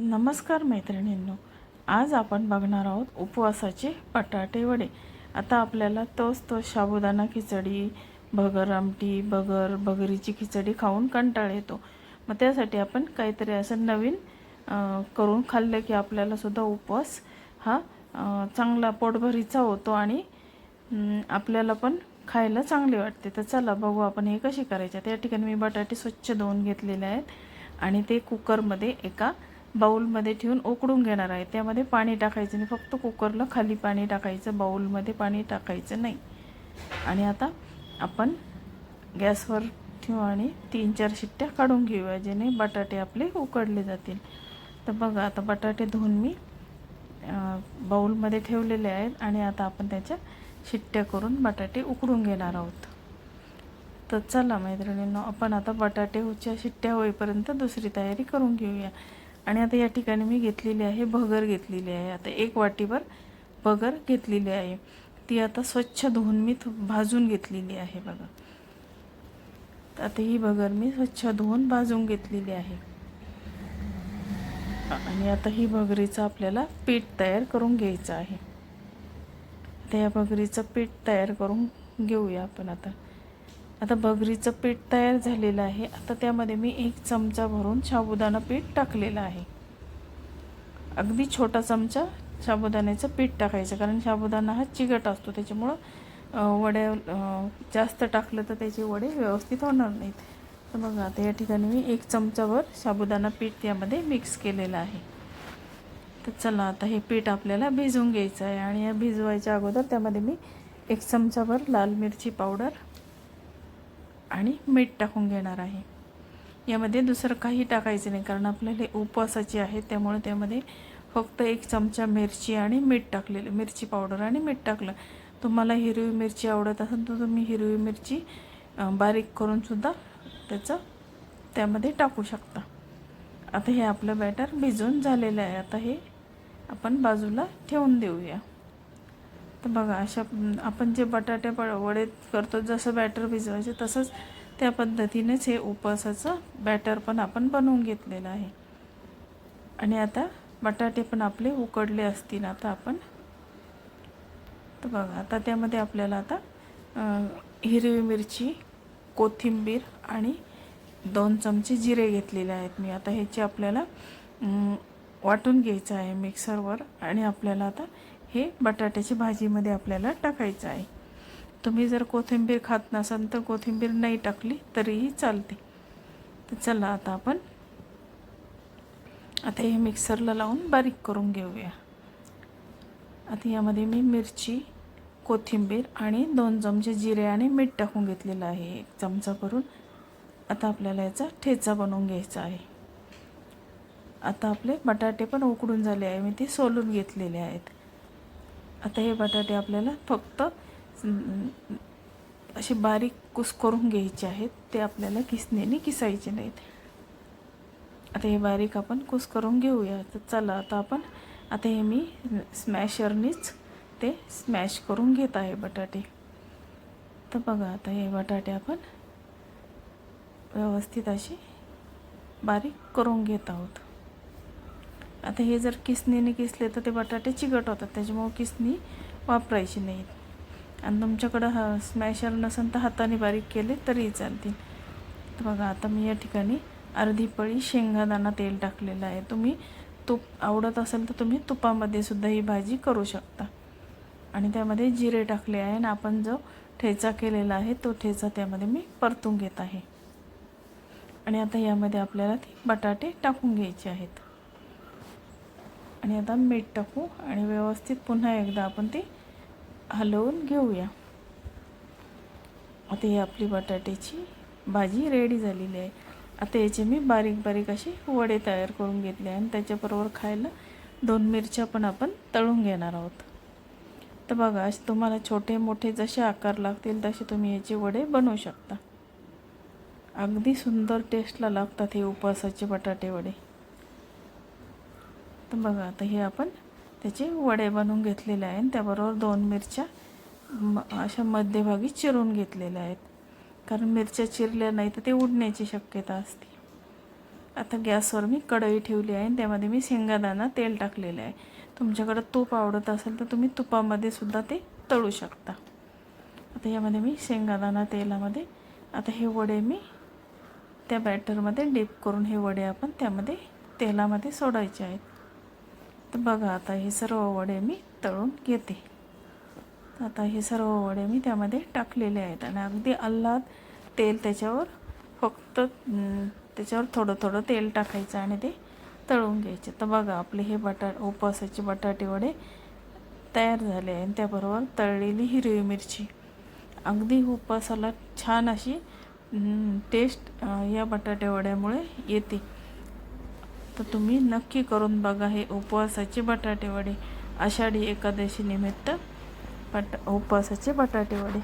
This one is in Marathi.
नमस्कार मैत्रिणींनो आज आपण बघणार आहोत उपवासाचे बटाटे वडे. आता आपल्याला तोच तो साबुदाणा खिचडी भगर आमटी बगर भगरीची खिचडी खाऊन कंटाळ येतो. मग त्यासाठी आपण काहीतरी असं नवीन करून खाल्लं की आपल्यालासुद्धा उपवास हा चांगला पोटभरीचा होतो आणि आपल्याला पण खायला चांगले वाटते. तर चला बघू आपण हे कशी करायचे. त्या ठिकाणी मी बटाटे स्वच्छ धुवून घेतलेले आहेत आणि ते कुकरमध्ये एका बाऊलमध्ये ठेवून उकडून घेणार आहे. त्यामध्ये पाणी टाकायचं नाही फक्त कुकरला खाली पाणी टाकायचं. बाऊलमध्ये पाणी टाकायचं नाही. आणि आता आपण गॅसवर ठेवू आणि तीन चार शिट्ट्या काढून घेऊया जेणे बटाटे आपले उकडले जातील. तर बघा आता बटाटे धुवून मी बाऊलमध्ये ठेवलेले आहेत आणि आता आपण त्याच्या शिट्ट्या करून बटाटे उकडून घेणार आहोत. तर चला मैत्रिणींनो आपण आता बटाटेच्या शिट्ट्या होईपर्यंत दुसरी तयारी करून घेऊया. आणि आता या ठिकाणी मी घेतलेली आहे भगर घेतलेली आहे. आता एक वाटीभर भगर घेतलेली आहे. ती आता स्वच्छ धुवून मी भाजून घेतलेली आहे बघा. आता ही भगर मी स्वच्छ धुवून भाजून घेतलेली आहे. आणि आता ही भगरीचं आपल्याला पीठ तयार करून घ्यायचं आहे. आता या भगरीचं पीठ तयार करून घेऊया आपण आता. आता भगरीचं पीठ तयार झालेलं आहे. आता त्यामध्ये मी एक चमचा भरून साबुदाणा पीठ टाकलेलं आहे. अगदी छोटा चमचा साबुदाण्याचं पीठ टाकायचं कारण साबुदाणा हा चिकट असतो. त्याच्यामुळं अं, वड्या जास्त टाकलं तर त्याचे वडे व्यवस्थित होणार नाहीत. तर बघा आता या ठिकाणी मी एक चमचाभर साबुदाणा पीठ त्यामध्ये मिक्स केलेलं आहे. तर चला आता हे पीठ आपल्याला भिजवून घ्यायचं आहे. आणि या भिजवायच्या अगोदर त्यामध्ये मी एक चमचाभर लाल मिरची पावडर आणि मीठ टाकून घेणार आहे. यामध्ये दुसरं काही टाकायचं नाही कारण आपल्याला हे उपवासाचे आहे त्यामुळे त्यामध्ये फक्त एक चमचा मिरची आणि मीठ टाकलेलं मिरची पावडर आणि मीठ टाकलं. तुम्हाला हिरवी मिरची आवडत असेल तर तुम्ही हिरवी मिरची बारीक करूनसुद्धा त्याचं त्यामध्ये टाकू शकता. आता हे आपलं बॅटर भिजून झालेलं आहे. आता हे आपण बाजूला ठेवून देऊया. तर बघा अशा आपण जे बटाटे प वडे करतो जसं बॅटर भिजवायचे तसंच त्या पद्धतीनेच हे उपवासाचं बॅटर पण आपण बनवून घेतलेलं आहे. आणि आता बटाटे पण आपले उकडले असतील आता आपण. तर बघा आता त्यामध्ये आपल्याला आता हिरवी मिरची कोथिंबीर आणि दोन चमचे जिरे घेतलेले आहेत मी. आता ह्याची आपल्याला वाटून घ्यायचं आहे मिक्सरवर आणि आपल्याला आता हे बटाट्याची भाजीमध्ये आपल्याला टाकायचं आहे. तुम्ही जर कोथिंबीर खात नसाल तर कोथिंबीर नाही टाकली तरीही चालते. तर चला आता आपण आता हे मिक्सरला लावून बारीक करून घेऊया. आता यामध्ये मी मिरची कोथिंबीर आणि दोन चमचे जिरे आणि मीठ टाकून घेतलेलं आहे. एक चमचा करून आता आपल्याला याचा ठेचा बनवून घ्यायचा आहे. आता आपले बटाटे पण उकडून झाले आहे. मी ते सोलून घेतलेले आहेत. आता हे बटाटे आपल्याला फक्त असे बारीक कुस करून घ्यायचे आहेत. ते आपल्याला किसण्याने किसायचे नाहीत. आता हे बारीक आपण कुस करून घेऊया. तर चला आता आपण आता हे मी स्मॅशरनीच ते स्मॅश करून घेत आहे बटाटे. तर बघा आता हे बटाटे आपण व्यवस्थित असे बारीक करून घेत आहोत. आता हे जर किसणीने किसले तर ते बटाटे चिकट होतात त्याच्यामुळं किसणी वापरायची नाहीत. आणि तुमच्याकडं हा स्मॅशर नसेल तर हाताने बारीक केले तरीही चालतील. तर बघा आता मी या ठिकाणी अर्धी पळी शेंगादाणा तेल टाकलेलं आहे. तुम्ही तूप आवडत असेल तर तुम्ही तुपामध्ये सुद्धा ही भाजी करू शकता. आणि त्यामध्ये जिरे टाकले आहे आणि आपण जो ठेचा केलेला आहे तो ठेचा त्यामध्ये मी परतून घेत आहे. आणि आता यामध्ये आपल्याला ती बटाटे टाकून घ्यायचे आहेत. आणि आता मीठ टाकू आणि व्यवस्थित पुन्हा एकदा आपण ते हलवून घेऊया. आता ही आपली बटाट्याची भाजी रेडी झालेली आहे. आता याचे मी बारीक बारीक असे वडे तयार करून घेतले आणि त्याच्याबरोबर खायला दोन मिरच्या पण आपण तळून घेणार आहोत. तर बघा असे तुम्हाला छोटे मोठे जसे आकार लागतील तसे तुम्ही याचे वडे बनवू शकता. अगदी सुंदर टेस्टला लागतात हे उपवासाचे बटाटे वडे. तर बघा आता हे आपण त्याचे वडे बनवून घेतलेले आहे आणि त्याबरोबर दोन मिरच्या म अशा मध्यभागी चिरून घेतलेल्या आहेत. कारण मिरच्या चिरल्या नाही तर ते उडण्याची शक्यता असते. आता गॅसवर मी कढई ठेवली आहे आणि त्यामध्ये मी शेंगादाणा तेल टाकलेलं आहे. तुमच्याकडं तूप आवडत असेल तर तुम्ही तुपामध्ये सुद्धा ते तळू शकता. आता यामध्ये मी शेंगादाणा तेलामध्ये आता हे वडे मी त्या बॅटरमध्ये डीप करून हे वडे आपण त्यामध्ये तेलामध्ये सोडायचे आहेत. तर बघा आता हे सर्व वडे मी तळून घेते. आता हे सर्व वडे मी त्यामध्ये टाकलेले आहेत आणि अगदी आल्हाद तेल त्याच्यावर फक्त त्याच्यावर थोडं थोडं तेल टाकायचं आणि ते तळून घ्यायचे. तर बघा आपले हे बटा उपवासाचे बटाटे वडे तयार झाले आणि त्याबरोबर तळलेली हिरवी मिरची. अगदी उपवासाला छान अशी टेस्ट या बटाटे वड्यामुळे येते. तर तुम्ही नक्की करून बघा हे उपवासाचे बटाटेवडे. आषाढी एकादशी निमित्त बट उपवासाचे बटाटेवडे.